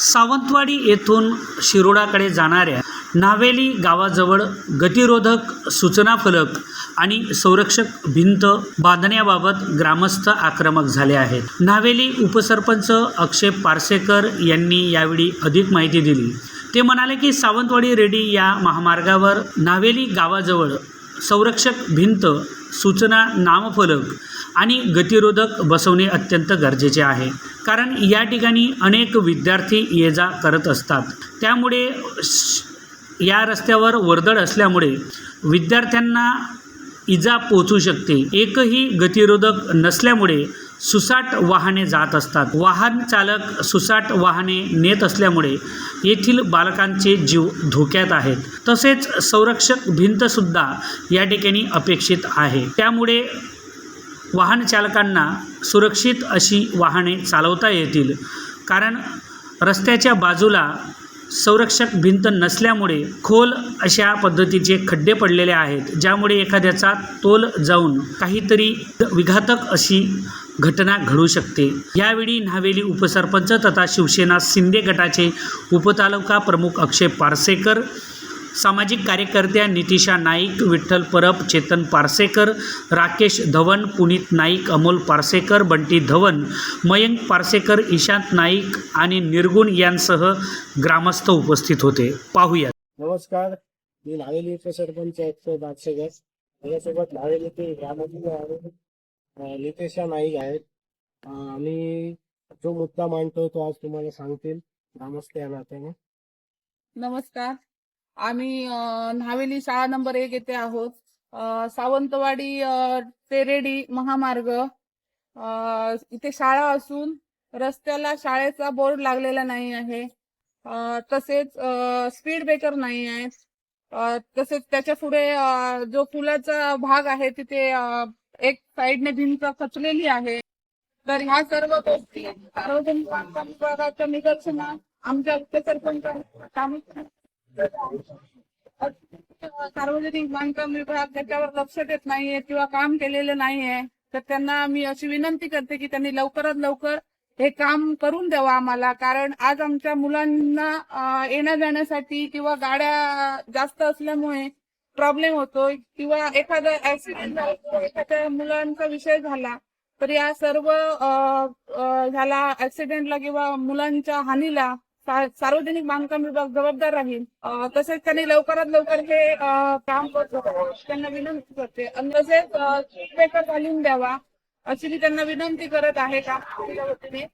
सावंतवाडी येथून शिरोडाकडे जाणाऱ्या नावेली गावाजवळ गतिरोधक सूचना फलक आणि संरक्षक भिंत बांधण्याबाबत ग्रामस्थ आक्रमक झाले आहेत. नावेली उपसरपंच अक्षय पारसेकर यांनी यावेळी अधिक माहिती दिली. ते म्हणाले की सावंतवाडी रेडी या महामार्गावर नावेली गावाजवळ संरक्षक भिंत सूचना नामफलक आणि गतिरोधक बसवणे अत्यंत गरजेचे आहे. कारण या ठिकाणी अनेक विद्यार्थी ये जा करत असतात. त्यामुळे या रस्त्यावर वर्दळ असल्यामुळे विद्यार्थ्यांना इजा पोचू शकते. एकही गतिरोधक नसल्यामुळे सुसाट वाहने जात असतात. वाहन चालक सुसाट वाहने नेत असल्यामुळे येथील बालकांचे जीव धोक्यात आहेत. तसेच संरक्षक भिंतसुद्धा या ठिकाणी अपेक्षित आहे. त्यामुळे वाहन चालकांना सुरक्षित अशी वाहने चालवता येतील. कारण रस्त्याच्या बाजूला संरक्षक भिंत नसल्यामुळे खोल अशा पद्धतीचे खड्डे पडलेले आहेत ज्यामुळे एखाद्याचा तोल जाऊन काहीतरी विघातक अशी घटना घडू शकते. यावेळी न्हावेली उपसरपंच तथा शिवसेना शिंदे गटाचे उपतालुका प्रमुख अक्षय पारसेकर सामाजिक कार्यकर्त्या नितिशा नाईक विठ्ठल परब चेतन पारसेकर राकेश धवन पुनीत नाईक अमोल पारसेकर बंटी धवन मयंक पारसेकर ईशांत नाईक आणि निर्गुण यांसह ग्रामस्थ उपस्थित होते. पाहूया नमस्कार. मी उपसरपंच माझ्यासोबत ग्रामस्थ आहेत अं, नितेशा नाईक आहेत. आम्ही जो मुद्दा मांडतो तो आज तुम्हाला सांगतील. ग्रामस्थ या नात्याने. नमस्कार. आम्ही न्हावेली शाळा नंबर एक येथे आहोत. सावंतवाडी तेरेडी महामार्ग. इथे शाळा असून रस्त्याला शाळेचा बोर्ड लागलेला नाही आहे. तसेच स्पीड ब्रेकर नाही आहे. तसेच त्याच्या पुढे जो पुलाचा भाग आहे तिथे एक साईडने भिंत खचलेली आहे. तर ह्या सर्व गोष्टी सार्वजनिक बांधकाम विभागाच्या निदर्शनास आमच्या उपसरपंच सार्वजनिक बांधकाम विभाग त्याच्यावर लक्ष देत नाहीये किंवा काम केलेलं नाहीये तर त्यांना मी अशी विनंती करते की त्यांनी लवकरात लवकर हे काम करून द्यावं आम्हाला. कारण आज आमच्या मुलांना येण्या जाण्यासाठी किंवा गाड्या जास्त असल्यामुळे प्रॉब्लेम होतो किंवा एखादा ऍक्सिडेंट झाला एखाद्या मुलांचा विषय झाला तर या सर्व झाला ऍक्सिडेंटला किंवा मुलांच्या हानीला सार्वजनिक बांधकाम विभाग जबाबदार राहील. तसेच त्यांनी लवकरात लवकर हे काम करतो त्यांना विनंती करते. आणि तसेच पेपर घालून द्यावा अशी मी त्यांना विनंती करत आहे का वतीने